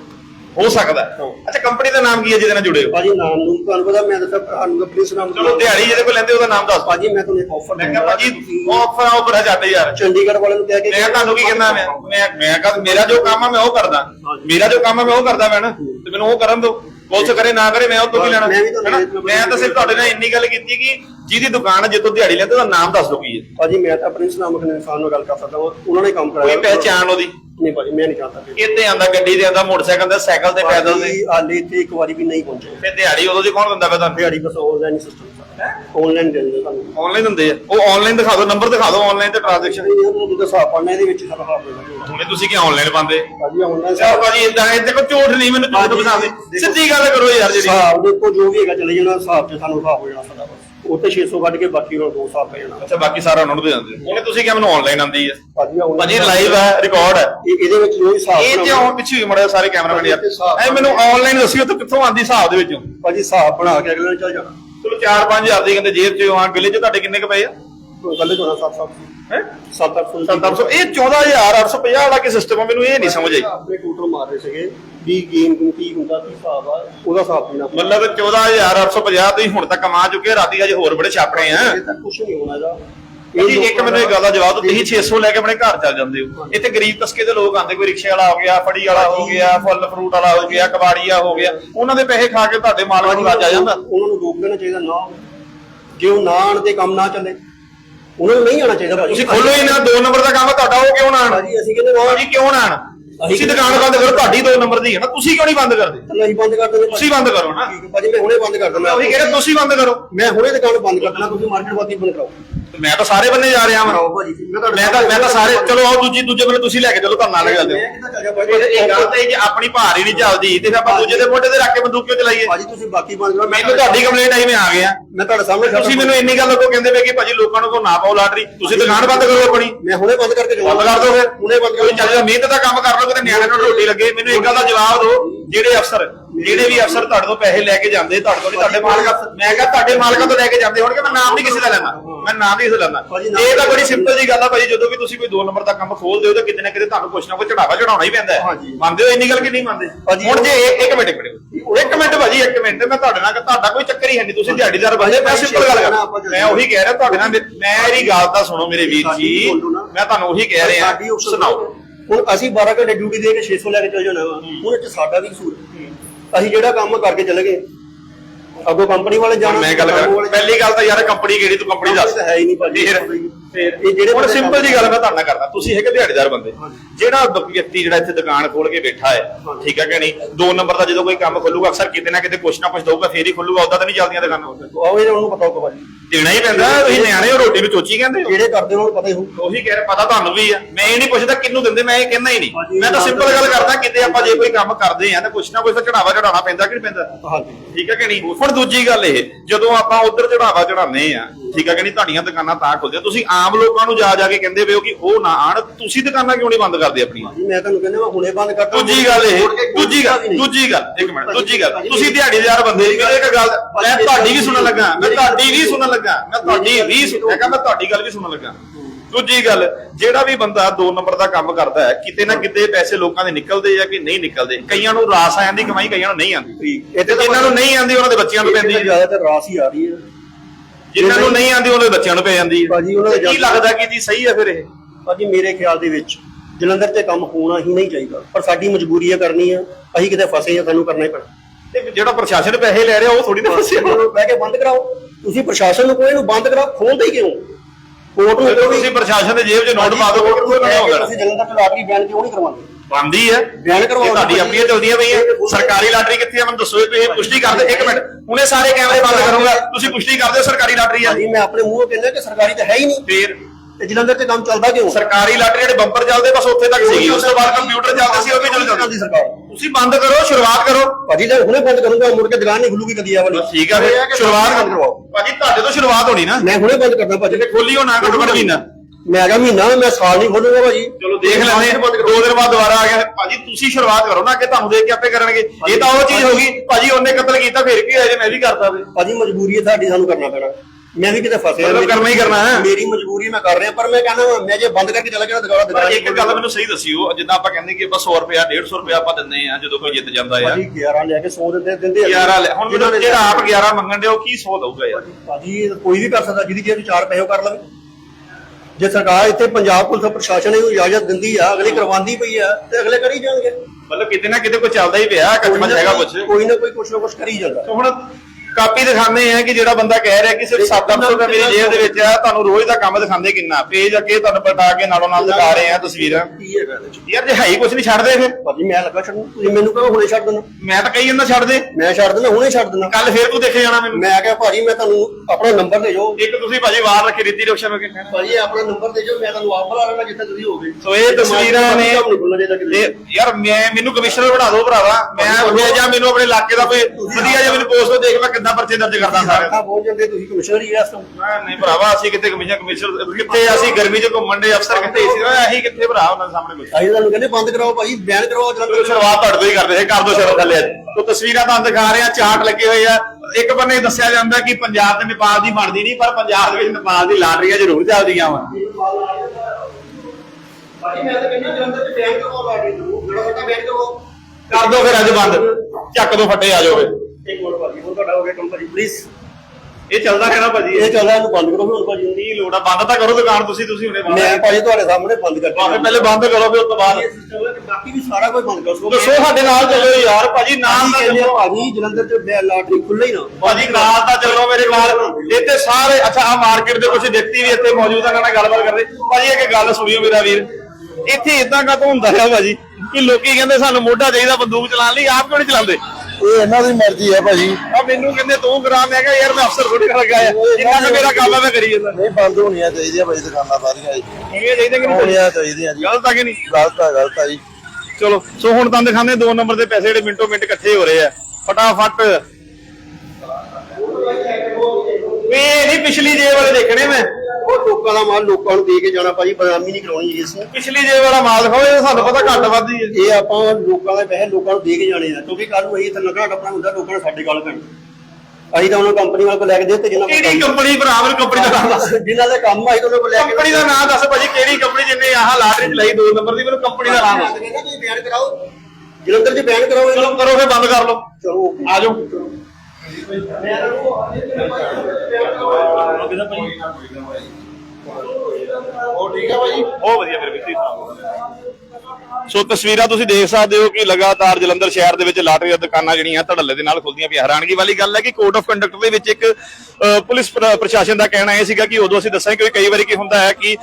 ਹੋ ਸਕਦਾ। ਹੈ। ਅੱਛਾ ਕੰਪਨੀ ਦਾ ਨਾਮ ਕੀ ਹੈ ਜਿਹਦੇ ਨਾਲ ਜੁੜੇ ਹੋ? ਭਾਜੀ ਨਾਮ ਨੂੰ ਤੁਹਾਨੂੰ ਪਤਾ ਮੈਂ ਦੱਸਾਂ ਤੁਹਾਨੂੰ ਪਲੀਜ਼ ਨਾਮ ਚਲੋ ਦਿਹਾੜੀ ਜਿਹਦੇ ਕੋਲ ਲੈਂਦੇ ਉਹਦਾ ਨਾਮ ਦੱਸ ਦਿਓ। ਭਾਜੀ ਮੈਂ ਤੁਹਾਨੂੰ ਇੱਕ ਆਫਰ ਮੈਂ ਕਿਹਾ ਭਾਜੀ ਉਹ ਆਫਰ ਆ ਉੱਪਰ ਛੱਡ ਯਾਰ। ਚੰਡੀਗੜ੍ਹ ਵਾਲਿਆਂ ਨੂੰ ਕਹਿ ਕੇ ਮੈਂ ਤੁਹਾਨੂੰ ਕੀ ਕਹਿੰਦਾ ਮੈਂ? ਮੈਂ ਮੈਂ ਕਹ ਮੇਰਾ ਜੋ ਕੰਮ ਆ ਮੈਂ ਉਹ ਕਰਦਾ। ਮੇਰਾ ਜੋ ਕੰਮ ਆ ਮੈਂ ਉਹ ਕਰਦਾ ਮੈਂ ਨਾ ਤੇ ਮੈਨੂੰ ਉਹ ਕਰਨ ਦਿਓ। ਪੁਲਿਸ ਕਰੇ ਨਾ ਕਰੇ ਮੈਂ ਉਹ ਤੋਂ ਕੀ ਲੈਣਾ? ਮੈਂ ਤਾਂ- ਹੈਨਾ? ਮੈਂ ਤਾਂ ਸਿਰਫ ਤੁਹਾਡੇ ਨਾਲ ਇੰਨੀ ਗੱਲ ਕੀਤੀ ਕਿ ਜਿਹਦੀ ਦੁਕਾਨ ਜਿੱਥੋਂ ਦਿਹਾੜੀ ਲੈਂਦੇ ਉਹਦਾ ਨਾਮ ਦੱਸ ਦਿਓ ਕੀ ਹੈ। ਭਾਜੀ ਮੈਂ ਤਾਂ ਆਪਣੇ ਇਸਲਾਮ ਖਨੇ ਇਨਸਾਨ ਨਾਲ ਗੱਲ ਕਰ ਸਕਦਾ ਉਹਨਾਂ ਨੇ ਕੰਮ ਕੋਈ ਕਰਾਇਆ ਪਹਿਚਾਣ ਉਹਦੀ? ਨਹੀਂ ਭਾਜੀ ਮੈਂ ਨਹੀਂ ਜਾਣਦਾ। ਕਿੱਥੇ ਆਂਦਾ ਗੱਡੀ ਤੇ ਆਂਦਾ ਮੋਟਰਸਾਈਕਲ ਤੇ ਸਾਈਕਲ ਤੇ ਪੈਦਲ ਤੇ? ਹਾਲੇ ਤੇ ਇੱਕ ਵਾਰੀ ਵੀ ਨਹੀਂ ਪਹੁੰਚੇ। ਤੇ ਦਿਹਾੜੀ ਉਦੋਂ ਦੀ ਕੌਣ ਦਿੰਦਾ ਪਿਆ ਤੁਹਾਨੂੰ? ਦਿਹਾੜੀ ਬਸ ਆਨਲਾਈਨ ਸਿਸਟਮ ਆਨਲਾਈਨ ਦੇ ਦਿੰਦੇ ਤੁਹਾਨੂੰ। ਆਨਲਾਈਨ ਦਿੰਦੇ ਆ। ਉਹ ਆਨਲਾਈਨ ਦਿਖਾ ਦਿਓ ਨੰਬਰ ਦਿਖਾ ਦਿਓ ਆਨਲਾਈਨ ਤੇ ਟ੍ਰਾਂਜੈਕਸ਼ਨ ਨਹੀਂ ਉਹ ਜਦੋਂ ਹਿਸਾਬ ਪੜਨਾ ਇਹਦੇ ਵਿੱਚ ਸਾਰਾ ਹਿਸਾਬ ਹੋਏਗਾ ਹੁਣੇ ਤੁਸੀਂ ਕੀ ਆਨਲਾਈਨ ਪਾਉਂਦੇ। ਭਾਜੀ ਆਨਲਾਈਨ ਚਲੋ ਭਾਜੀ ਇਦਾਂ ਇਹ ਦੇਖੋ ਝੂਠ ਨਹੀਂ ਮੈਨੂੰ ਝੂਠ ਬਣਾ ਦੇ। ਸਿੱਧੀ ਗੱਲ ਕਰੋ ਯਾਰ ਜਿਹੜੀ। ਹਿਸਾਬ ਦੇਖੋ ਜੋ ਵੀ ਹੈਗਾ ਚਲੇ ਜਾਣਾ ਹਿਸਾਬ ਤੇ ਸਾਨੂੰ ਹਿਸਾਬ ਹੋ ਜਾਣਾ ਸਾਡਾ ਬਸ। ਉੱਤੇ 600 ਕੱਢ ਕੇ ਬਾਕੀ ਉਹ ਦੋ ਹਿਸਾਬ ਪੈ ਜਾਣਾ। ਅੱਛਾ ਬਾਕੀ ਸਾਰਾ ਉਹਨਾਂ ਨੂੰ ਦੇ ਦਿੰਦੇ। ਉਹਨੇ ਤੁਸੀਂ ਕਿਹਾ ਮੈਨੂੰ ਆਨਲਾਈਨ ਆਂਦੀ ਹੈ। ਭਾਜੀ ਭਾਜੀ ਲਾਈਵ ਹੈ ਰਿਕਾਰਡ ਹੈ। ਇਹ- ਇਹਦੇ ਵਿੱਚ ਜੋ ਹਿਸਾਬ ਇਹ ਤੇ ਆਉਣ ਪਿੱਛੇ ਮੜਿਆ ਸਾਰੇ ਕੈਮਰਾਮੈਨ ਯਾਰ ਐ ਮੈਨੂੰ ਆਨਲਾਈਨ ਦੱਸਿਓ ਤਾਂ ਕਿੱਥੋਂ ਆਂਦੀ ਹਿਸਾਬ ਦੇ ਵਿੱਚੋਂ। ਭਾਜੀ ਹਿਸਾਬ ਬਣਾ ਕੇ ਅਗਲੇ ਨੂੰ ਚੱਲ ਜਾਣਾ। ਚਲੋ 4-5000 ਦੀ ਕਹਿੰਦੇ ਜੇਬ 'ਚ ਆ ਗੱਲੇ 'ਚ ਤੁਹਾਡੇ ਕਿੰਨੇ ਕ ਪਏ ਆ? ਕੱਲੇ ਹੋਣਾ 700 ਹੈ? 700 700 ਇਹ 14850 ਵਾਲਾ ਕੀ ਸਿਸਟਮ ਆ? ਮੈਨੂੰ ਇਹ ਨਹੀਂ ਸਮਝ ਆਈ। ਆਪਣੇ ਟੂਟਰ ਮਾਰ ਰਹੇ ਸੀਗੇ। ਵੀ ਗੇਮ ਨੂੰ ਕੀ ਹੁੰਦਾ ਕੀ ਹਿਸਾਬ ਆ ਉਹਦਾ ਹਿਸਾਬ ਦੇਣਾ ਮਤਲਬ 14850 ਤੁਸੀਂ ਹੁਣ ਤੱਕ ਕਮਾ ਚੁੱਕੇ ਰਾਤੀ ਅਜੇ ਹੋਰ ਬੜੇ ਛਾਪਣੇ ਆ। ਇਹ ਤਾਂ ਕੁਝ ਨਹੀਂ ਹੋਣਾ ਇਹਦਾ। ਜੀ ਇੱਕ ਮੈਨੂੰ ਇਹ ਗੱਲ ਦਾ ਜਵਾਬ ਦਿਓ ਤੁਸੀਂ 600 ਲੈ ਕੇ ਆਪਣੇ ਘਰ ਚੱਲ ਜਾਂਦੇ ਹੋ। ਇੱਥੇ ਗਰੀਬ ਤਸਕੇ ਦੇ ਲੋਕ ਆਉਂਦੇ ਕੋਈ ਰਿਕਸ਼ੇ ਵਾਲਾ ਹੋ ਗਿਆ ਫੜੀ ਵਾਲਾ ਹੋ ਗਿਆ ਫੁੱਲ ਫਰੂਟ ਵਾਲਾ ਹੋ ਗਿਆ ਕਬਾੜੀਆ ਹੋ ਗਿਆ ਉਹਨਾਂ ਦੇ ਪੈਸੇ ਖਾ ਕੇ ਤੁਹਾਡੇ ਮਾਲ ਨੂੰ ਰਾਜ ਆ ਜਾਂਦਾ। ਉਹਨਾਂ ਨੂੰ ਰੋਕ ਦੇਣਾ ਚਾਹੀਦਾ ਨਾ ਜੇ ਉਹ ਨਾ ਆਣ ਤੇ ਕੰਮ ਨਾ ਚੱਲੇ ਉਹਨਾਂ ਨੂੰ ਨਹੀਂ ਆਣਾ ਚਾਹੀਦਾ ਭਾਜੀ। ਤੁਸੀਂ ਖੋਲੋ ਹੀ ਨਾ ਦੋ ਨੰਬਰ ਦਾ ਕੰਮ ਤੁਹਾਡਾ ਉਹ ਕਿਉਂ ਨਾ ਆਣ ਭਾਜੀ ਅਸੀਂ ਕਹਿੰਦੇ ਭਾਜੀ ਕਿਉਂ ਨਾ ਆਣ ਤੁਸੀਂ ਦੁਕਾਨ ਬੰਦ ਕਰੋ ਤੁਹਾਡੀ ਦੋ ਨੰਬਰ ਦੀ ਹੈ ਨਾ ਤੁਸੀਂ ਕਿਉਂ ਨਹੀਂ ਬੰਦ ਕਰਦੇ? ਅਸੀਂ ਬੰਦ ਕਰ ਦਿੰਦੇ ਤੁਸੀਂ ਬੰਦ ਕਰੋ ਨਾ। ਭਾਜੀ ਮੈਂ ਹੁਣੇ ਬੰਦ ਕਰ ਦਿੰਦਾ। ਉਹੀ ਕਹਿੰਦੇ ਤੁਸੀਂ ਬੰਦ ਕਰੋ। ਮੈਂ ਹੁਣੇ ਦੁਕਾਨ ਬੰਦ ਕਰ ਦਿੰਦਾ ਤੁਸੀਂ ਮਾਰਕੀਟ ਵਾਦੀ ਬੰਦ ਕਰਾਓ। ਮੈਂ ਤਾਂ ਸਾਰੇ ਬੰਨੇ ਜਾ ਰਿਹਾ ਭਾਜੀ ਮੈਂ ਤੁਹਾਡੇ ਮੈਂ ਤਾਂ ਮੈਂ ਤਾਂ ਸਾਰੇ ਚਲੋ ਆਓ ਦੂਜੀ ਦੂਜੇ ਬੰਨੇ ਤੁਸੀਂ ਲੈ ਕੇ ਚਲੋ ਤੁਹਾਨੂੰ ਨਾਲ ਲੈ ਜਾਂਦੇ ਮੈਂ ਕਿੱਦਾਂ ਚੱਲ ਗਿਆ ਇਹ ਇਹ ਗੱਲ ਤੇ ਜੇ ਆਪਣੀ ਭਾਰ ਹੀ ਨਹੀਂ ਚੱਲਦੀ ਤੇ ਫਿਰ ਆਪਾਂ ਦੂਜੇ ਦੇ ਮੋਢੇ ਤੇ ਰੱਖ ਕੇ ਬੰਦੂਕ ਕਿਉਂ ਚਲਾਈਏ? ਭਾਜੀ ਤੁਸੀਂ ਬਾਕੀ ਬੰਦ ਕਰੋ ਮੈਨੂੰ ਤੁਹਾਡੀ ਕੰਪਲੇਂਟ ਆਈ ਮੈਂ ਆ ਗਿਆ। ਮੈਂ ਤੁਹਾਡੇ ਸਾਹਮਣੇ ਤੁਸੀਂ ਮੈਨੂੰ ਇੰਨੀ ਗੱਲ ਕੋ ਕਹਿੰਦੇ ਵੇ ਕਿ ਭਾਜੀ ਲੋਕਾਂ ਨੂੰ ਕੋ ਨਾ ਪਾਓ ਲਾਟਰੀ। ਤੁਸੀਂ ਦੁਕਾਨ ਬੰਦ ਕਰੋ ਆਪਣੀ। ਮੈਂ ਹੁਣੇ ਬੰਦ ਕਰਕੇ ਬੰਦ ਕਰ ਫਿਰ। ਹੁਣੇ ਬੰਦ ਕੋਈ ਚੱਲ ਜਾ ਮਿਹਨਤ ਦਾ ਕੰਮ ਕਰ ਲਓ ਕਿਤੇ ਨਿਆਣੇ ਨੂੰ ਰੋਟੀ ਲੱਗੇ। ਮੈਨੂੰ ਇੱਕ ਗੱਲ ਦਾ ਜਵਾਬ ਦਿਓ ਜਿਹੜੇ ਅਫਸਰ ਜਿਹੜੇ ਵੀ ਅਫਸਰ ਤੁਹਾਡੇ ਤੋਂ ਪੈਸੇ ਲੈ ਕੇ ਜਾਂਦੇ ਤੁਹਾਡੇ ਕੋਲ ਨਹੀਂ ਤੁਹਾਡੇ ਮਾਲਕਾਂ ਮੈਂ ਕਿਹਾ ਤੁਹਾਡੇ ਮਾਲਕਾਂ ਤੋਂ ਲੈ ਕੇ ਜਾਂਦੇ ਹੋਣਗੇ ਮੈਂ ਨਾਮ ਨਹੀਂ ਕਿਸੇ ਦਾ ਲੈਣਾ ਮੈਂ ਨਾਮ ਨਹੀਂ ਕਿਸੇ ਦਾ ਲੈਣਾ ਇਹ ਤਾਂ ਬੜੀ ਸਿੰਪਲ ਜੀ ਗੱਲ ਆ ਭਾਜੀ ਜਦੋਂ ਵੀ ਤੁਸੀਂ ਕੋਈ ਦੋ ਨੰਬਰ ਦਾ ਕੰਮ ਖੋਲਦੇ ਹੋ ਤਾਂ ਕਿਤੇ ਨਾ ਕਿਤੇ ਤੁਹਾਨੂੰ ਕੁਛ ਨਾ ਕੁਛ ਚੜਾਵਾ ਚੜਾਉਣਾ ਹੀ ਪੈਂਦਾ ਹੈ। ਮੰਨਦੇ ਹੋ ਇੰਨੀ ਗੱਲ ਕਿ ਨਹੀਂ ਮੰਨਦੇ? ਹੁਣ ਜੇ ਇੱਕ ਮਿੰਟ ਇੱਕ ਮਿੰਟ। ਇੱਕ ਮਿੰਟ ਭਾਜੀ ਇੱਕ ਮਿੰਟ। ਮੈਂ ਤੁਹਾਡੇ ਨਾਲ ਤੁਹਾਡਾ ਕੋਈ ਚੱਕਰ ਹੀ ਹੈ ਨਹੀਂ। ਤੁਸੀਂ ਦਿਹਾੜੀਦਾਰ ਬੰਦੇ ਮੈਂ ਸਿੰਪਲ ਗੱਲ ਕਰ। ਮੈਂ ਉਹੀ ਕਹਿ ਰਿਹਾ ਤੁਹਾਡੇ ਨਾਲ ਮੇ- ਮੇਰੀ ਗੱਲ ਤਾਂ ਸੁਣੋ ਮੇਰੇ ਵੀਰ ਜੀ। ਮੈਂ ਤੁਹਾਨੂੰ ਉਹੀ ਕਹਿ ਰਿਹਾ। ਸੁਣਾਓ। ਹੁਣ ਅਸੀਂ 12 ਘੰਟੇ ਡਿਊਟੀ ਦੇ ਕੇ 600 ਲੈ ਕੇ ਚੱਲ ਜਾਣਾ ਹੁਣ 'ਚ ਸਾਡਾ ਵੀ ਕਸੂਰ ਹੈ। ਅਸੀਂ ਜਿਹੜਾ ਕੰਮ ਕਰਕੇ ਚਲੇ ਗਏ? ਅੱਗੋਂ ਕੰਪਨੀ ਵਾਲੇ ਜਾਣਾ ਮੈਂ ਗੱਲ ਕੰਮ ਕਰਾਂ। ਵਾਲੇ ਪਹਿਲੀ ਗੱਲ ਤਾਂ ਯਾਰ ਕੰਪਨੀ ਕਿਹੜੀ ਤੂੰ ਕੰਪਨੀ ਦੱਸ। ਹੈ ਹੀ ਨਹੀਂ ਭਾਜੀ। ਫਿਰ ਇਹ ਜਿਹੜੇ ਹੁਣ ਸਿੰਪਲ ਜੀ ਗੱਲ ਮੈਂ ਤੁਹਾਡੇ ਨਾਲ ਕਰਦਾ। ਤੁਸੀਂ ਹੈਗੇ ਦਿਹਾੜੀਦਾਰ ਬੰਦੇ। ਜਿਹੜਾ ਵਿਅਕਤੀ ਜਿਹੜਾ ਇੱਥੇ ਦੁਕਾਨ ਖੋਲ ਕੇ ਬੈਠਾ ਹੈ। ਠੀਕ ਹੈ ਕਿ ਨਹੀਂ? ਦੋ ਨੰਬਰ ਦਾ ਜਦੋਂ ਕੋਈ ਕੰਮ ਖੋਲੂਗਾ ਅਕਸਰ ਕਿਤੇ ਨਾ ਕਿਤੇ ਕੁਛ ਨਾ ਕੁਛ ਦਊਗਾ ਫੇਰ ਹੀ ਖੋਲੂਗਾ ਉਦਾਂ ਤਾਂ ਨਹੀਂ ਚੱਲਦੀਆਂ ਦੁਕਾਨਾਂ। ਆਓ ਇਹ ਉਹਨੂੰ ਪਤਾ ਹੋਊਗਾ ਭਾਜੀ। ਦੇਣਾ ਹੀ ਪੈਂਦਾ ਤੁਸੀਂ ਨਿਆਣੇ ਹੋ ਰੋਟੀ ਨੂੰ ਚੋਚੀ ਕਹਿੰਦੇ ਹੋ। ਜਿਹੜੇ ਕਰਦੇ ਉਹਨਾਂ ਨੂੰ ਪਤਾ ਹੀ ਹੋਊ। ਉਹੀ ਕਹਿ ਰਿਹਾ ਪਤਾ ਤੁਹਾਨੂੰ ਵੀ ਆ। ਮੈਂ ਇਹ ਨਹੀਂ ਪੁੱਛਦਾ ਕਿੰਨੂੰ ਦਿੰਦੇ ਮੈਂ ਇਹ ਕਹਿੰਦਾ ਹੀ ਨਹੀਂ। ਮੈਂ ਤਾਂ ਸਿੰਪਲ ਗੱਲ ਕਰਦਾ ਕਿਤੇ ਆਪਾਂ ਜੇ ਕੋਈ ਕੰਮ ਕਰਦੇ ਆ ਤਾਂ ਕੁਛ ਨਾ ਕੁਛ ਤਾਂ ਚੜਾਵਾ ਚੜਾਉਣਾ ਪੈਂਦਾ ਕਿ ਨਹੀਂ ਪੈਂਦਾ? ਹਾਂਜੀ। ਠੀਕ ਹੈ ਕਿ ਨਹੀਂ? ਹੁਣ ਦੂਜੀ ਗੱਲ ਇਹ ਜਦੋਂ ਆਪਾਂ ਉਧਰ ਚੜਾਵਾ ਚੜਾਉਂਦੇ ਆ ਠੀਕ ਹੈ ਕਿ ਨਹੀਂ? ਤੁਹਾਡੀਆਂ ਦੁਕਾਨਾਂ ਤਾਂ ਖੁੱਲਦੀਆਂ ਤੁਸੀਂ ਆਮ ਲੋਕਾਂ ਨੂੰ ਜਾ ਜਾ ਕੇ ਕਹਿੰਦੇ ਵੇ ਹੋ ਕਿ ਉਹ ਨਾ ਆਣ। ਤੁਸੀਂ ਦੁਕਾਨਾਂ ਕਿਉਂ ਨਹੀਂ ਬੰਦ ਕਰਦੇ ਆਪਣੀਆਂ? ਜੀ ਮੈਂ ਤੁਹਾਨੂੰ ਕਹਿੰਦਾ ਮੈਂ ਹੁਣੇ ਬੰਦ ਕਰਤਾ ਦੂਜੀ ਗੱਲ ਇਹ ਦੂਜੀ ਗੱਲ। ਦੂਜੀ ਗੱਲ ਇੱਕ ਮਿੰਟ ਦੂਜੀ ਗੱਲ। ਤੁਸੀਂ ਦਿਹਾੜੀਦਾਰ ਬੰਦੇ ਮੇਰੇ ਇੱਕ ਗੱਲ ਮੈਂ ਤੁਹਾਡੀ ਵੀ ਸੁਣਨ ਲੱਗਾ ਮੈਂ ਤੁਹਾਡੀ ਵੀ ਸੁਣਨ ਲੱਗਾ ਮੈਂ ਤੁਹਾਡੀ ਵੀ ਮੈਂ ਕਿਹਾ ਮੈਂ ਤੁਹਾਡੀ ਗੱਲ ਵੀ ਸੁਣਨ ਲੱਗਾ। ਦੂਜੀ ਗੱਲ ਜਿਹੜਾ ਵੀ ਬੰਦਾ ਦੋ ਨੰਬਰ ਦਾ ਕੰਮ ਕਰਦਾ ਹੈ ਕਿਤੇ ਨਾ ਕਿਤੇ ਪੈਸੇ ਲੋਕਾਂ ਦੇ ਨਿਕਲਦੇ ਆ ਕਿ ਨਹੀਂ ਨਿਕਲਦੇ? ਕਈਆਂ ਨੂੰ ਰਾਸ ਆ ਜਾਂਦੀ ਕਮਾਈ ਕਈਆਂ ਨੂੰ ਨਹੀਂ ਆਉਂਦੀ। ਇਹ ਤੇ ਨੂੰ ਨਹੀਂ ਆਉਂਦੀ ਉਹਨਾਂ ਦੇ ਬੱਚਿਆਂ ਨੂੰ ਪੈਂਦੀ ਜ਼ਿਆਦਾਤਰ ਰਾਸ ਹੀ ਆ ਰਹੀ ਹੈ। ਜਿਨ੍ਹਾਂ ਨੂੰ ਨਹੀਂ ਆਉਂਦੀ ਉਹਨਾਂ ਦੇ ਬੱਚਿਆਂ ਨੂੰ ਪੈ ਜਾਂਦੀ ਹੈ। ਭਾਜੀ, ਉਹਨਾਂ ਦੇ ਤੇ ਕੀ ਲੱਗਦਾ ਕਿ ਜੀ ਸਹੀ ਹੈ ਫਿਰ ਇਹ? ਭਾਜੀ ਮੇਰੇ ਖਿਆਲ ਦੇ ਵਿੱਚ ਜਲੰਧਰ ਤੇ ਕੰਮ ਹੋਣਾ ਹੀ ਨਹੀਂ ਚਾਹੀਦਾ। ਪਰ ਸਾਡੀ ਮਜਬੂਰੀ ਹੈ ਕਰਨੀ ਆ ਅਸੀਂ ਕਿਤੇ ਫਸੇ ਆ ਸਾਨੂੰ ਕਰਨਾ ਹੀ ਪੈਣਾ। ਤੇ ਜਿਹੜਾ ਪ੍ਰਸ਼ਾਸਨ ਪੈਸੇ ਲੈ ਰਿਹਾ ਉਹ ਥੋੜੀ ਨਾ ਫਸਿਆ ਨੂੰ ਬਹਿ ਕੇ ਬੰਦ ਕਰਾਓ। ਤੁਸੀਂ ਪ੍ਰਸ਼ਾਸਨ ਨੂੰ ਕੋਈ ਇਹਨੂੰ ਬੰਦ ਕਰਾਓ ਖੋਲਦੇ ਹੀ ਕਿਉਂ? ਕੋਰਟ ਜਦੋਂ ਤੁਸੀਂ ਪ੍ਰਸ਼ਾਸਨ ਦੇ ਜੇਬ 'ਚ ਨੋਟ ਪਾ ਹੋਗਾ ਤੁਸੀਂ ਜਲੰਧਰ ਲਾਟਰੀ ਬੈਨ ਕਿਉਂ ਨਹੀਂ ਕਰਵਾਉਂਦੇ? ਬੰਦੀ ਹੈ। ਬਿਆਨ ਕਰਵਾਓ ਇਹ ਤੁਹਾਡੀ। ਆਪਣੀਆਂ ਚਲਦੀਆਂ ਪਈਆਂ। ਸਰਕਾਰੀ ਲਾਟਰੀ ਕਿੱਥੇ ਆ? ਮੈਨੂੰ ਦੱਸੋ ਤੁਸੀਂ ਪੁਸ਼ਟੀ ਕਰਦੇ ਇੱਕ ਮਿੰਟ। ਹੁਣੇ ਸਾਰੇ ਕੈਮਰੇ ਬੰਦ ਕਰੂੰਗਾ। ਤੁਸੀਂ ਪੁਸ਼ਟੀ ਕਰਦੇ ਹੋ ਸਰਕਾਰੀ ਲਾਟਰੀ ਆ। ਭਾਜੀ ਮੈਂ ਆਪਣੇ ਮੂੰਹੋਂ ਕਹਿੰਦਾ ਕਿ ਸਰਕਾਰੀ ਤਾਂ ਹੈ ਹੀ ਨਹੀਂ। ਫੇਰ? ਤੇ ਜਲੰਧਰ ਤੇ ਕੰਮ ਚੱਲਦਾ ਕਿਉਂ? ਸਰਕਾਰੀ ਲਾਟਰੀ ਜਿਹੜੇ ਬੰਪਰ ਚੱਲਦੇ ਬਸ ਉੱਥੇ ਤੱਕ ਸੀਗੀ। ਉਸ ਤੋਂ ਬਾਅਦ ਕੰਪਿਊਟਰ ਚੱਲਦੇ ਸੀ ਉਹ ਵੀ ਚੱਲ ਜਾਂਦੇ। ਸਰਕਾਰ? ਤੁਸੀਂ ਬੰਦ ਕਰੋ ਸ਼ੁਰੂਆਤ ਕਰੋ। ਭਾਜੀ ਜੇ ਹੁਣੇ ਬੰਦ ਕਰੂੰਗਾ ਮੁੜ ਕੇ ਦੁਕਾਨ ਨਹੀਂ ਖੁੱਲੂਗੀ ਕਦੀ ਆ ਵਾਲੀ। ਠੀਕ ਆ ਸ਼ੁਰੂਆਤ ਕਰਵਾਓ। ਭਾਜੀ ਤੁਹਾਡੇ ਤੋਂ ਸ਼ੁਰੂਆਤ ਹੋਣੀ ਨਾ। ਮੈਂ ਹੁਣੇ ਬੰਦ ਕਰਦਾ ਭਾਜੀ। ਜੇ ਖੋਲੀ ਹੋ ਨਾ ਘੱਟੋ ਘੱਟ ਮਹੀਨਾ। ਮੈਂ ਕਿਹਾ ਮਹੀਨਾ ਮੈਂ ਸਾਲ ਨਹੀਂ ਖੋਲੂਗਾ ਭਾਜੀ। ਚਲੋ ਦੇਖ ਲੈਂਦੇ ਹਾਂ। ਦੋ ਦਿਨ ਬਾਅਦ ਦੁਬਾਰਾ ਆ ਗਿਆ। ਭਾਜੀ ਤੁਸੀਂ ਸ਼ੁਰੂਆਤ ਕਰੋ ਨਾ ਕਿ ਤੁਹਾਨੂੰ ਦੇਖ ਕੇ ਆਪੇ ਕਰਨਗੇ। ਇਹ ਤਾਂ ਉਹ ਚੀਜ਼ ਹੋ ਗਈ। ਭਾਜੀ ਉਹਨੇ ਕਤਲ ਕੀਤਾ ਫਿਰ ਕੀ ਹੋਇਆ ਜੇ ਮੈਂ ਵੀ ਕਰਦਾ ਵੇ ਭਾਜੀ ਮਜਬੂਰੀ ਹੈ ਸਾਡੀ ਸਾਨੂੰ ਕਰਨਾ ਪੈਣਾ। ਮੈਂ ਵੀ ਕਿਤੇ ਫਸਿਆ ਮਤਲਬ ਕਰਨਾ ਹੀ ਕਰਨਾ। ਹੈ। ਮੇਰੀ ਮਜਬੂਰੀ ਮੈਂ ਕਰ ਰਿਹਾ ਪਰ ਮੈਂ ਕਹਿੰਦਾ ਵਾਂ, ਮੈਂ ਜੇ ਬੰਦ ਕਰਕੇ ਚਲਾ ਗਿਆ ਦੁਕਾਨ ਪਰ ਦੁਕਾਨ ਇੱਕ ਗੱਲ ਮੈਨੂੰ ਸਹੀ ਦੱਸਿਓ ਜਿੱਦਾਂ ਆਪਾਂ ਕਹਿੰਦੇ ਕਿ ਬਸ 100 ਰੁਪਿਆ 150 ਰੁਪਿਆ ਆਪਾਂ ਦਿੰਦੇ ਆ ਜਦੋਂ ਕੋਈ ਜਿੱਤ ਜਾਂਦਾ ਆ। ਭਾਜੀ 11 ਲੈ ਕੇ 100 ਦਿੰਦੇ ਦਿੰਦੇ ਆ। 11 ਲੈ ਹੁਣ ਮੈਨੂੰ ਜਿਹੜਾ ਆਪ 11 ਮੰਗਣ ਦੇ ਉਹ ਕੀ 100 ਦਊਗਾ ਯਾਰ? ਭਾਜੀ ਇਹ ਕੋਈ ਵੀ ਕਰ ਸਕਦਾ ਜਿਹਦੀ ਜੇਬ 'ਚ ਚਾਰ ਪੈਸੇ ਉਹ ਕਰ ਲਵੇ। ਜੇ ਸਰਕਾਰ ਇੱਥੇ ਪੰਜਾਬ ਪੁਲਿਸ ਪ੍ਰਸ਼ਾਸਨ ਇਹਨੂੰ ਇਜਾਜ਼ਤ ਦਿੰਦੀ ਆ ਅਗਲੀ ਕਰਵਾਉਂਦੀ ਪਈ ਆ ਤੇ ਅਗਲੇ ਕਰੀ ਜਾਣਗੇ। ਮਤਲਬ ਕਿਤੇ ਨਾ ਕਿਤੇ ਕੋਈ ਚੱਲਦਾ ਹੀ ਪਿਆ ਨਾ ਹੈਗਾ ਕੋਈ- ਕੁਛ। ਕੋਈ ਨਾ ਕੋਈ ਕੁਛ ਨਾ ਕੁਛ ਕਰੀ ਜਾਂਦਾ। ਤੇ ਹੁਣ ਕਾਪੀ ਦਿਖਾਉਂਦੇ ਆ ਕਿ ਜਿਹੜਾ ਬੰਦਾ ਕਹਿ ਰਿਹਾ ਕਿ ਸਿਰਫ 7-800 ਰੁਪਏ ਮੇਰੀ ਜੇਬ ਦੇ ਵਿੱਚ ਆ ਤੁਹਾਨੂੰ ਰੋਜ਼ ਦਾ ਕੰਮ ਦਿਖਾਉਂਦੇ ਕਿੰਨਾ? ਪੇਜ ਅੱਗੇ ਤੁਹਾਨੂੰ ਪਟਾ ਕੇ ਨਾਲੋਂ ਨਾਲ ਦਿਖਾ ਰਹੇ ਆ ਤਸਵੀਰਾਂ। ਕੀ ਹੈਗਾ ਇਹਦੇ 'ਚ ਯਾਰ ਜੇ ਹੈ ਹੀ ਕੁਛ ਨਹੀਂ ਛੱਡਦੇ ਫਿਰ। ਭਾਜੀ ਮੈਂ ਲੱਗਾ ਛੱਡਣ। ਤੁਸੀਂ ਮੈਨੂੰ ਕਹੋ ਹੁਣੇ ਛੱਡ ਦੇਣਾ ਮੈਂ ਤਾਂ ਕਹੀ ਜਾਂਦਾ ਛੱਡ ਦੇ। ਮੈਂ ਛੱਡ ਦੇਣਾ ਹੁਣੇ ਛੱਡ ਦੇਣਾ ਕੱਲ ਫੇਰ ਤੂੰ ਦੇਖੇ ਜਾਣਾ ਮੈਨੂੰ। ਮੈਂ ਕਿਹਾ ਭਾਜੀ ਮੈਂ ਤੁਹਾਨੂੰ ਆਪਣਾ ਨੰਬਰ ਦੇ ਦਿਓ। ਇੱਕ ਤੁਸੀਂ ਭਾਜੀ ਵਾਰ ਰੱਖੀ ਰੀਤੀ ਰੋਸ਼ਨ ਕੇ। ਕਹਿਣਾ ਭਾਜੀ ਆਪਣਾ ਨੰਬਰ ਦੇ ਦਿਓ ਮੈਂ ਤੁਹਾਨੂੰ ਆਪ ਬੁਲਾ ਲੈਣਾ ਜਿੱਥੇ ਤੁਸੀਂ ਹੋਗੇ। ਸੋ ਇਹ ਤਸਵੀਰਾਂ ਨੇ। ਇਹ ਯਾਰ ਮੈਂ ਮੈਨੂੰ ਕਮਿਸ਼ਨਰ ਬਣਾ ਦਿਓ ਭਰਾਵਾ। ਮੈਂ ਜਾਂ ਮੈਨੂੰ ਆਪਣੇ ਇਲਾਕੇ ਦਾ ਕੋਈ ਵਧੀਆ ਜਿਹਾ ਮੈਨੂੰ ਪੋਸਟ ਦੇਖ ਮੈਂ ਕਿੱਦਾਂ ਪਰਚੇ ਦਰਜ ਕਰਦਾ ਸਾਰੇ ਆ ਪਹੁੰਚ ਜਾਂਦੇ ਤੁਸੀਂ ਕਮਿਸ਼ਨਰ ਹੀ ਆ ਮੈਂ ਨਹੀਂ ਭਰਾਵਾ ਅਸੀਂ ਕਿੱਥੇ ਕਮਿਸ਼ਨ ਕਮਿਸ਼ਨਰ ਕਿੱਥੇ ਅਸੀਂ ਗਰਮੀ 'ਚ ਘੁੰਮਣ ਦੇ ਅਫਸਰ ਕਿੱਥੇ ਸੀ? ਓਏ ਅਸੀਂ ਕਿੱਥੇ ਭਰਾ ਉਹਨਾਂ ਦੇ ਸਾਹਮਣੇ ਕੁਝ ਆਈ ਤੁਹਾਨੂੰ ਕਹਿੰਦੇ ਬੰਦ ਕਰਾਓ ਭਾਜੀ ਬਿਆਨ ਕਰਵਾਓ ਚਲੋ ਜਲੰਧਰ ਸ਼ੁਰੂਆਤ ਤੁਹਾਡੇ ਤੋਂ ਹੀ ਕਰਦੇ ਸੀ ਕਰ ਦੋ ਸ਼ਰਮ ਥੱਲੇ ਅੱਜ ਤੋ ਤਸਵੀਰਾਂ ਤੁਹਾਨੂੰ ਦਿਖਾ ਰਹੇ ਆ ਚਾਰਟ ਲੱਗੇ ਹੋਏ ਆ। ਇੱਕ ਬੰਨੇ ਦੱਸਿਆ ਜਾਂਦਾ ਕਿ ਪੰਜਾਬ ਤੇ ਨੇਪਾਲ ਦੀ ਬਣਦੀ ਨਹੀਂ ਪਰ ਪੰਜਾਬ ਦੇ ਵਿੱਚ ਨੇਪਾਲ ਦੀ ਲਾਟਰੀਆਂ ਜ਼ਰੂਰ ਚੱਲਦੀਆਂ ਵਾ। ਭਾਜੀ ਮੈਂ ਤਾਂ ਕਹਿੰਦਾ ਜਲੰਧਰ ਚ ਬਿਆਨ ਕਰਵਾਓ ਲਾਡੀ ਨੂੰ ਜਿਹੜਾ ਵੱਡਾ ਬਿਆਨ ਕਰਵਾਓ। ਕਰ ਦੋ ਫਿਰ ਅੱਜ ਬੰਦ। ਚੱਕ ਦੋ ਫੱਟੇ ਆ ਜਾਓ ਫਿਰ। ਹੁਣ ਤੁਹਾਡਾ ਹੋ ਗਿਆ ਕੰਮ ਭਾਜੀ ਪਲੀਜ਼ ਇਹ ਚੱਲਦਾ ਹੈ ਨਾ ਭਾਜੀ? ਇਹ ਚੱਲਦਾ ਇਹਨੂੰ ਬੰਦ ਕਰੋ ਹੁਣ ਭਾਜੀ। ਕੀ ਲੋੜ ਆ? ਬੰਦ ਤਾਂ ਕਰੋ ਦੁਕਾਨ ਤੁਸੀਂ ਤੁਸੀਂ ਹੁਣੇ ਬੰਦ ਮੈਂ ਭਾਜੀ ਤੁਹਾਡੇ ਸਾਹਮਣੇ ਬੰਦ ਕਰਤਾ ਭਾਵੇਂ ਪਹਿਲੇ ਬੰਦ ਕਰੋ ਫਿਰ ਉਸ ਤੋਂ ਬਾਅਦ। ਬਾਕੀ ਵੀ ਸਾਰਾ ਕੁਝ ਬੰਦ ਕਰੋ। ਦੱਸੋ ਸਾਡੇ ਨਾਲ ਚੱਲੋ ਯਾਰ ਭਾਜੀ ਨਾਲ ਤਾਂ ਆ ਚੱਲੋ। ਭਾਜੀ ਜਲੰਧਰ ਚ ਲਾਟਰੀ ਖੁੱਲੇ ਹੀ ਨਾ। ਭਾਜੀ ਨਾਲ ਤਾਂ ਚੱਲੋ ਮੇਰੇ ਨਾਲ। ਇੱਥੇ ਸਾਰੇ ਅੱਛਾ ਆ ਮਾਰਕੀਟ ਦੇ ਕੁਝ ਵਿਅਕਤੀ ਵੀ ਇੱਥੇ ਮੌਜੂਦ ਆ ਨਾਲ ਗੱਲਬਾਤ ਕਰਦੇ। ਭਾਜੀ ਇੱਕ ਗੱਲ ਸੁਣਿਓ ਮੇਰਾ ਵੀਰ। ਇੱਥੇ ਇਦਾਂ ਕਾ ਹੁੰਦਾ ਹੈ ਭਾਜੀ ਕਿ ਲੋਕੀ ਕਹਿੰਦੇ ਸਾਨੂੰ ਮੋਢਾ ਚਾਹੀਦਾ ਬੰਦੂਕ ਚਲਾਉਣ ਲਈ ਆਪ ਕਿਉਂ ਨਹੀਂ ਚਲਾਉਂਦੇ? ਇਹ ਇਹਨਾਂ ਦੀ ਮਰਜ਼ੀ ਹੈ ਭਾਜੀ। ਆ ਮੈਨੂੰ ਕਹਿੰਦੇ ਤੂੰ ਗ੍ਰਾਮ ਮੈਂ ਕਿਹਾ ਯਾਰ ਮੈਂ ਅਫਸਰ ਥੋੜੀ ਕਰ ਗਿਆ। ਇੰਨਾ ਕੁ ਮੇਰਾ ਕੰਮ ਆ ਮੈਂ ਕਰੀ ਜਾਂਦਾ। ਨਹੀਂ ਬੰਦ ਹੋਣੀਆਂ ਚਾਹੀਦੀਆਂ ਭਾਜੀ ਦੁਕਾਨਾਂ ਸਾਰੀਆਂ ਜੀ। ਇਹ ਚਾਹੀਦਾ ਕਿ ਨਹੀਂ ਹੋਣੀਆਂ ਚਾਹੀਦੀਆਂ ਜੀ। ਗਲਤ ਆ ਕਿ ਨਹੀਂ? ਗਲਤ ਆ ਗਲਤ ਆ ਜੀ। ਚਲੋ ਸੋ ਹੁਣ ਤਾਂ ਦਿਖਾਉਂਦੇ ਦੋ ਨੰਬਰ ਦੇ ਪੈਸੇ ਜਿਹੜੇ ਮਿੰਟੋ ਮਿੰਟ ਇਕੱਠੇ ਹੋ ਰਹੇ ਆ। ਫਟਾਫਟ। ਇਹ ਨਹੀਂ ਪਿਛਲੀ ਜੇਬ ਵਾਲੇ ਦੇਖਣੇ ਮੈਂ। ਉਹ ਲੋਕਾਂ ਦਾ ਮਾਲ ਲੋਕਾਂ ਨੂੰ ਦੇ ਕੇ ਜਾਣਾ ਭਾਜੀ ਬਦਨਾਮੀ ਨਹੀਂ ਕਰਾਉਣੀ ਇਸ ਨੂੰ ਪਿਛਲੀ ਜੇਬ ਵਾਲਾ ਮਾਲ ਇਹ ਸਾਨੂੰ ਪਤਾ ਘੱਟ ਵੱਧ ਹੀ ਹੈ ਇਹ ਆਪਾਂ ਲੋਕਾਂ ਦੇ ਪੈਸੇ ਲੋਕਾਂ ਨੂੰ ਦੇ ਕੇ ਜਾਣੇ ਆ ਕਿਉਂਕਿ ਕੱਲ ਨੂੰ ਅਸੀਂ ਇੱਥੇ ਨਗਰਾ ਟੱਪਣਾ ਹੁੰਦਾ ਲੋਕਾਂ ਨੇ ਸਾਡੇ ਗੱਲ ਪੈਣਾ ਅਸੀਂ ਤਾਂ ਉਹਨਾਂ ਕੰਪਨੀ ਵਾਲ ਕੋ ਲੈ ਕੇ ਦੇ ਤੇ ਕੋਲ ਕਿਹੜੀ ਕੰਪਨੀ ਭਰਾ ਮੈਨੂੰ ਕੰਪਨੀ ਦਾ ਨਾਮ ਦੱਸ। ਕੰਮ- ਜਿਨ੍ਹਾਂ ਦੇ ਕੰਮ ਆਈ ਤਾਂ ਉਹਨਾਂ ਕੋਲ ਲੈ ਕੇ ਕੰਪਨੀ ਦਾ ਨਾਮ ਦੱਸ ਭਾਜੀ ਕਿਹੜੀ ਕੰਪਨੀ ਜਿੰਨੇ ਆਹ ਲਾਟਰੀ ਚ ਲਈ ਦੋ ਨੰਬਰ ਦੀ ਮੈਨੂੰ ਕੰਪਨੀ ਦਾ ਨਾਮ ਦੱਸ। ਕਹਿੰਦਾ ਤੁਸੀਂ ਬਿਆਨ ਕਰਾਓ। ਜਲੰਧਰ 'ਚ ਬਿਆਨ ਕਰਾਓ ਚਲੋ ਕਰੋ ਫਿਰ ਬੰਦ ਕਰ ਲਓ। ਚਲੋ ਆ ਜਾਓ। 哦。ਉਹ ਠੀਕ ਹੈ ਭਾਜੀ ਬਹੁਤ ਵਧੀਆ ਮੇਰੇ ਵੀਰ ਜੀ ਸੋ ਤਸਵੀਰਾਂ ਤੁਸੀਂ ਦੇਖ ਸਕਦੇ ਹੋ ਕਿ ਲਗਾਤਾਰ ਜਲੰਧਰ ਸ਼ਹਿਰ ਦੇ ਵਿੱਚ ਲਾਟਰੀ ਦੀਆਂ ਦੁਕਾਨਾਂ ਜਿਹੜੀਆਂ ਧੜੱਲੇ ਦੇ ਨਾਲ ਖੁੱਲਦੀਆਂ ਪਈਆਂ। ਹੈਰਾਨਗੀ ਵਾਲੀ ਗੱਲ ਹੈ ਕਿ ਕੋਡ ਆਫ ਕੰਡਕਟ ਦੇ ਵਿੱਚ ਇੱਕ ਪੁਲਿਸ ਪ੍ਰਸ਼ਾਸਨ ਦਾ ਕਹਿਣਾ ਇਹ ਸੀਗਾ ਕਿ ਉਦੋਂ ਅਸੀਂ ਦੱਸਾਂ ਕਿ ਕਈ ਵਾਰੀ ਕੀ ਹੁੰਦਾ ਹੈ ਕਿ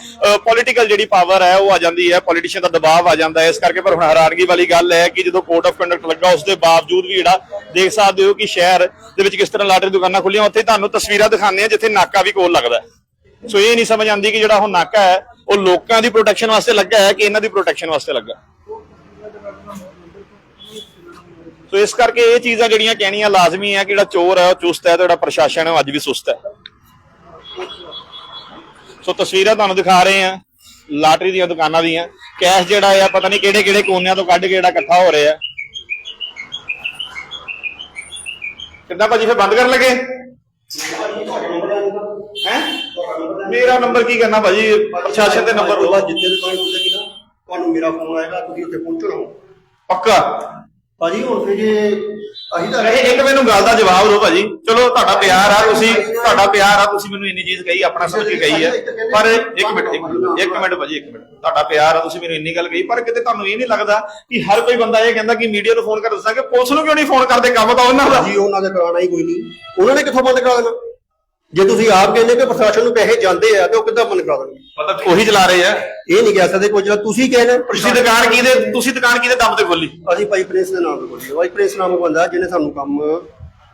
ਪੋਲੀਟੀਕਲ ਜਿਹੜੀ ਪਾਵਰ ਹੈ ਉਹ ਆ ਜਾਂਦੀ ਹੈ ਪੋਲੀਟੀਸ਼ੀਅਨ ਦਾ ਦਬਾਅ ਆ ਜਾਂਦਾ ਹੈ। ਇਸ ਕਰਕੇ ਪਰ ਹੁਣ ਹੈਰਾਨਗੀ ਵਾਲੀ ਗੱਲ ਹੈ ਕਿ ਜਦੋਂ ਕੋਡ ਆਫ ਕੰਡਕਟ ਲੱਗਾ, ਉਸ ਦੇ ਬਾਵਜੂਦ ਵੀ ਜਿਹੜਾ ਦੇਖ ਸਕਦੇ ਹੋ ਕਿ ਸ਼ਹਿਰ ਦੇ ਵਿੱਚ ਕਿਸ ਤਰ੍ਹਾਂ ਲਾਟਰੀ ਦੁਕਾਨਾਂ ਖੁੱਲੀਆਂ, ਉੱਥੇ ਤੁਹਾਨੂੰ ਤਸਵੀਰਾਂ ਦਿਖਾਉਂਦੇ ਆ ਜਿੱਥੇ ਨਾਕਾ ਵੀ ਕੋਲ ਲੱਗਦਾ ਹੈ। ਸੋ ਇਹ ਨਹੀਂ ਸਮਝ ਆਉਂਦੀ ਕਿ ਜਿਹੜਾ ਹੁਣ ਨਾਕਾ ਹੈ, ਉਹ ਲੋਕਾਂ ਦੀ ਪ੍ਰੋਟੈਕਸ਼ਨ ਵਾਸਤੇ ਲੱਗਾ ਹੈ ਕਿ ਇਹਨਾਂ ਦੀ ਪ੍ਰੋਟੈਕਸ਼ਨ ਵਾਸਤੇ ਲੱਗਾ? ਸੋ ਇਸ ਕਰਕੇ ਇਹ ਚੀਜ਼ਾਂ ਜਿਹੜੀਆਂ ਕਹਿਣੀਆਂ ਲਾਜ਼ਮੀ ਹੈ ਕਿ ਜਿਹੜਾ ਚੋਰ ਹੈ, ਉਹ ਚੁਸਤ ਹੈ ਤੇ ਜਿਹੜਾ ਪ੍ਰਸ਼ਾਸਨ ਹੈ, ਉਹ ਅੱਜ ਵੀ ਸੁਸਤ ਹੈ। ਸੋ ਤਸਵੀਰਾਂ ਤੁਹਾਨੂੰ ਦਿਖਾ ਰਹੇ ਆ ਲਾਟਰੀ ਦੀਆਂ ਦੁਕਾਨਾਂ ਦੀਆਂ। ਕੈਸ਼ ਜਿਹੜਾ ਆ ਪਤਾ ਨਹੀਂ ਕਿਹੜੇ ਕਿਹੜੇ ਕੋਨਿਆਂ ਤੋਂ ਕੱਢ ਕੇ ਜਿਹੜਾ ਇਕੱਠਾ ਹੋ ਰਿਹਾ ਕਿੱਦਾਂ ਭਾਜੀ, ਫਿਰ ਬੰਦ ਕਰਨ ਲੱਗੇ? ਮੇਰਾ ਨੰਬਰ ਕੀ ਕਰਨਾ ਭਾਜੀ? ਪ੍ਰਸ਼ਾਸਨ ਦੇ ਨੰਬਰ ਬਾਅਦ ਜਿੱਥੇ ਦੁਕਾਨ ਖੁੱਲੇਗੀ ਨਾ ਤੁਹਾਨੂੰ ਮੇਰਾ ਫੋਨ ਆਏਗਾ ਤੁਸੀਂ ਉੱਥੇ ਪਹੁੰਚਣਾ ਪੱਕਾ? ਭਾਜੀ ਹੁਣ ਜੇ ਅਸੀਂ ਤਾਂ ਇਹ ਇੱਕ ਮੈਨੂੰ ਗੱਲ ਦਾ ਜਵਾਬ ਦਿਓ ਭਾਜੀ। ਚਲੋ ਤੁਹਾਡਾ ਪਿਆਰ ਆ ਤੁਸੀਂ ਤੁਹਾਡਾ ਪਿਆਰ ਆ ਤੁਸੀਂ ਮੈਨੂੰ ਇੰਨੀ ਚੀਜ਼ ਕਹੀ ਆਪਣਾ ਸਮਝ ਕੇ ਕਹੀ ਹੈ ਪਰ ਇੱਕ ਮਿੰਟ ਇੱਕ ਮਿੰਟ ਭਾਜੀ ਇੱਕ ਮਿੰਟ। ਤੁਹਾਡਾ ਪਿਆਰ ਆ ਤੁਸੀਂ ਮੈਨੂੰ ਇੰਨੀ ਗੱਲ ਕਹੀ ਪਰ ਕਿਤੇ ਤੁਹਾਨੂੰ ਇਹ ਨਹੀਂ ਲੱਗਦਾ ਕਿ ਹਰ ਕੋਈ ਬੰਦਾ ਇਹ ਕਹਿੰਦਾ ਕਿ ਮੀਡੀਆ ਨੂੰ ਫੋਨ ਕਰ ਦੱਸਾਂਗੇ ਪੁਲਿਸ ਨੂੰ ਕਿਉਂ ਨਹੀਂ ਫੋਨ ਕਰਦੇ ਕੰਮ ਤਾਂ ਉਹਨਾਂ ਦਾ? ਜੀ ਉਹਨਾਂ ਦੇ ਕਰਾਣਾ ਹੀ ਕੋਈ ਨਹੀਂ। ਉਹਨਾਂ ਨੇ ਕਿੱਥੋਂ ਬੰਦ ਕਰਾ ਦੇਣਾ? ਜੇ ਤੁਸੀਂ ਆਪ ਕਹਿੰਦੇ ਕਿ ਪ੍ਰਸ਼ਾਸਨ ਨੂੰ ਪੈਸੇ ਜਾਂਦੇ ਆ ਤੇ ਉਹ ਕਿੱਦਾਂ ਬੰਦ ਕਰਾ ਦੇਣਗੇ? ਮਤਲਬ ਉਹੀ ਚਲਾ ਰਹੇ ਆ। ਇਹ ਨਹੀਂ ਕਹਿ ਸਕਦੇ ਕੋਈ ਜਿਹੜਾ ਤੁਸੀਂ ਕਹਿੰਦੇ ਤੁਸੀਂ ਦੁਕਾਨ ਕਿਹਦੇ ਤੁਸੀਂ ਦੁਕਾਨ ਕਿਹਦੇ ਦਮ ਤੇ ਖੋਲੀ? ਅਸੀਂ ਭਾਈ ਪ੍ਰਿੰਸ ਦੇ ਨਾਮ ਤੇ ਬੋਲੀਏ ਭਾਈ ਪ੍ਰਿੰਸ ਨਾਮ ਬੰਦਾ ਜਿਹਨੇ ਸਾਨੂੰ ਕੰਮ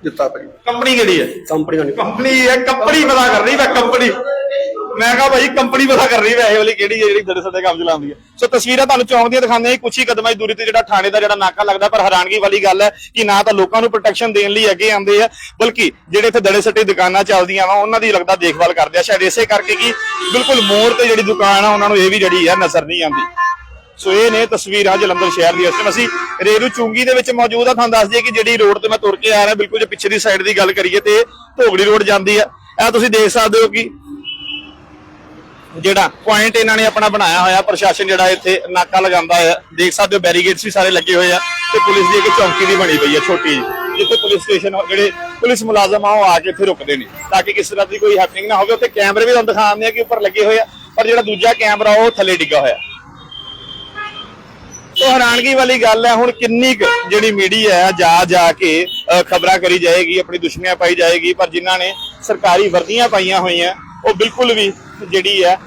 ਦਿੱਤਾ ਭਾਈ। ਕੰਪਨੀ ਕਿਹੜੀ ਹੈ? ਕੰਪਨੀ ਦਾ ਨਹੀਂ। ਕੰਪਨੀ ਹੈ ਕੰਪਨੀ ਪਤਾ ਕਰ ਰਹੀ ਮੈਂ ਕੰਪਨੀ। ਮੈਂ ਕਹਾ ਭਾਈ ਕੰਪਨੀ ਪਤਾ ਕਰ ਰਹੀ ਹੈ ਵਾਲੀ, ਕਿਹੜੀ ਹੈ ਜਿਹੜੀ ਦੜੇ ਸਦੇ ਕੰਮ ਚਲਾਉਂਦੀ ਹੈ। ਸੋ ਤਸਵੀਰਾਂ ਤੁਹਾਨੂੰ ਚੌਂਕ ਦੀਆਂ ਦਿਖਾਉਂਦੇ ਹਾਂ ਕੁਛ ਹੀ ਕਦਮਾਂ ਦੀ ਦੂਰੀ ਤੇ ਜਿਹੜਾ ਥਾਣੇ ਦਾ ਜਿਹੜਾ ਨਾਕਾ ਲੱਗਦਾ, ਪਰ ਹੈਰਾਨਗੀ ਵਾਲੀ ਗੱਲ ਹੈ ਕਿ ਨਾ ਤਾਂ ਲੋਕਾਂ ਨੂੰ ਪ੍ਰੋਟੈਕਸ਼ਨ ਦੇਣ ਲਈ ਅੱਗੇ ਆਉਂਦੇ ਆ, ਬਲਕਿ ਜਿਹੜੇ ਇੱਥੇ ਦੜੇ ਸੱਟੇ ਦੁਕਾਨਾਂ ਚੱਲਦੀਆਂ ਵਾ, ਉਹਨਾਂ ਦੀ ਲੱਗਦਾ ਦੇਖਭਾਲ ਕਰਦੇ ਆ। ਸ਼ਾਇਦ ਇਸੇ ਕਰਕੇ ਕਿ ਬਿਲਕੁਲ ਮੋੜ ਤੇ ਜਿਹੜੀ ਦੁਕਾਨ ਆ, ਉਹਨਾਂ ਨੂੰ ਇਹ ਵੀ ਜਿਹੜੀ ਹੈ ਨਜ਼ਰ ਨਹੀਂ ਆਉਂਦੀ। ਸੋ ਇਹ ਨੇ ਤਸਵੀਰਾਂ ਜਲੰਧਰ ਸ਼ਹਿਰ ਦੀ ਇਸ ਟਾਈਮ ਅਸੀਂ ਰੇਰੂ ਚੁੰਗੀ ਦੇ ਵਿੱਚ ਮੌਜੂਦ ਆ। ਤੁਹਾਨੂੰ ਦੱਸ ਦਈਏ ਕਿ ਜਿਹੜੀ ਰੋਡ ਤੇ ਮੈਂ ਤੁਰ ਕੇ ਆ ਰਿਹਾ, ਬਿਲਕੁਲ ਜੇ ਪਿੱਛੇ ਦੀ ਸਾਈਡ ਦੀ ਗੱਲ ਕਰੀਏ ਤੇ ਧੋਗੜੀ ਰੋਡ ਜਾਂਦੀ ਆ। ਇਹ ਤੁਸੀਂ ਦੇਖ ਸਕਦੇ ਹੋ ਕਿ ਜਿਹੜਾ ਪੁਆਇੰਟ ਇਹਨਾਂ ਨੇ ਆਪਣਾ ਬਣਾਇਆ ਹੋਇਆ, ਪ੍ਰਸ਼ਾਸਨ ਜਿਹੜਾ ਇੱਥੇ ਨਾਕਾ ਲਗਾਉਂਦਾ ਹੈ ਦੇਖ ਸਕਦੇ ਹੋ ਬੈਰੀਗੇਡਸ ਵੀ ਸਾਰੇ ਲੱਗੇ ਹੋਏ ਆ ਤੇ ਪੁਲਿਸ ਦੀ ਇੱਕ ਚੌਂਕੀ ਵੀ ਬਣੀ ਪਈ ਹੈ ਛੋਟੀ ਜਿੱਥੇ ਪੁਲਿਸ ਸਟੇਸ਼ਨ ਜਿਹੜੇ ਪੁਲਿਸ ਮੁਲਾਜ਼ਮ ਆ, ਉਹ ਆ ਕੇ ਇੱਥੇ ਰੁਕਦੇ ਨੇ, ਤਾਂ ਕਿ ਕਿਸੇ ਤਰ੍ਹਾਂ ਦੀ ਕੋਈ ਹੈਪਨਿੰਗ ਨਾ ਹੋਵੇ। ਉੱਥੇ ਕੈਮਰੇ ਵੀ ਤੁਹਾਨੂੰ ਦਿਖਾਉਂਦੇ ਆ ਕਿ ਉੱਪਰ ਲੱਗੇ ਹੋਏ ਆ, ਪਰ ਜਿਹੜਾ ਦੂਜਾ ਕੈਮਰਾ ਉਹ ਥੱਲੇ ਡਿੱਗਾ ਹੋਇਆ। ਸੋ ਹੈਰਾਨਗੀ ਵਾਲੀ ਗੱਲ ਹੈ, ਹੁਣ ਕਿੰਨੀ ਕੁ ਜਿਹੜੀ ਮੀਡੀਆ ਹੈ ਜਾ ਜਾ ਕੇ ਖਬਰਾਂ ਕਰੀ ਜਾਏਗੀ, ਆਪਣੀ ਦੁਸ਼ਮਣੀਆਂ ਪਾਈ ਜਾਏਗੀ, ਪਰ ਜਿਨ੍ਹਾਂ ਨੇ ਸਰਕਾਰੀ ਵਰਦੀਆਂ ਪਾਈਆਂ ਹੋਈਆਂ ਉਹ ਬਿਲਕੁਲ ਵੀ ਜਿਹੜੀ ਹੈ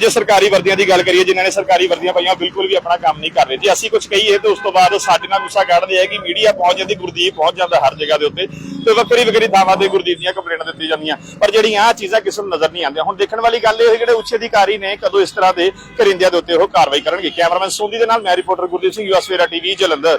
ਜੇ ਸਰਕਾਰੀ ਵਰਦੀਆਂ ਦੀ ਗੱਲ ਕਰੀਏ, ਜਿਨ੍ਹਾਂ ਨੇ ਸਰਕਾਰੀ ਵਰਦੀਆਂ ਪਾਈਆਂ ਬਿਲਕੁਲ ਵੀ ਆਪਣਾ ਕੰਮ ਨਹੀਂ ਕਰ ਰਹੇ। ਜੇ ਅਸੀਂ ਕੁਝ ਕਹੀਏ, ਤੇ ਉਸ ਤੋਂ ਬਾਅਦ ਸਾਡੇ ਨਾਲ ਗੁੱਸਾ ਕੱਢਦੇ ਆ ਕਿ ਮੀਡੀਆ ਪਹੁੰਚ ਜਾਂਦੀ, ਗੁਰਦੀਪ ਪਹੁੰਚ ਜਾਂਦਾ ਹਰ ਜਗ੍ਹਾ ਦੇ ਉੱਤੇ, ਤੇ ਵੱਖਰੀ ਵੱਖਰੀ ਥਾਵਾਂ ਤੇ ਗੁਰਦੀਪ ਦੀਆਂ ਕੰਪਲੇਂਟਾਂ ਦਿੱਤੀਆਂ ਜਾਂਦੀਆਂ। ਪਰ ਜਿਹੜੀਆਂ ਆਹ ਚੀਜ਼ਾਂ ਕਿਸੇ ਨੂੰ ਨਜ਼ਰ ਨਹੀਂ ਆਉਂਦੀਆਂ। ਹੁਣ ਦੇਖਣ ਵਾਲੀ ਗੱਲ ਇਹ ਹੈ, ਜਿਹੜੇ ਉੱਚ ਅਧਿਕਾਰੀ ਨੇ ਕਦੋਂ ਇਸ ਤਰ੍ਹਾਂ ਦੇ ਕਰਿੰਦਿਆਂ ਦੇ ਉੱਤੇ ਉਹ ਕਾਰਵਾਈ ਕਰਨਗੇ? ਕੈਮਰਾਮੈਨ ਸੋਂਦੀ ਦੇ ਨਾਲ ਮੈਂ ਰਿਪੋਰਟਰ ਗੁਰਦੀਪ ਸਿੰਘ, ਯੂਐਸ ਵੇਰਾ ਟੀਵੀ, ਜਲੰਧਰ।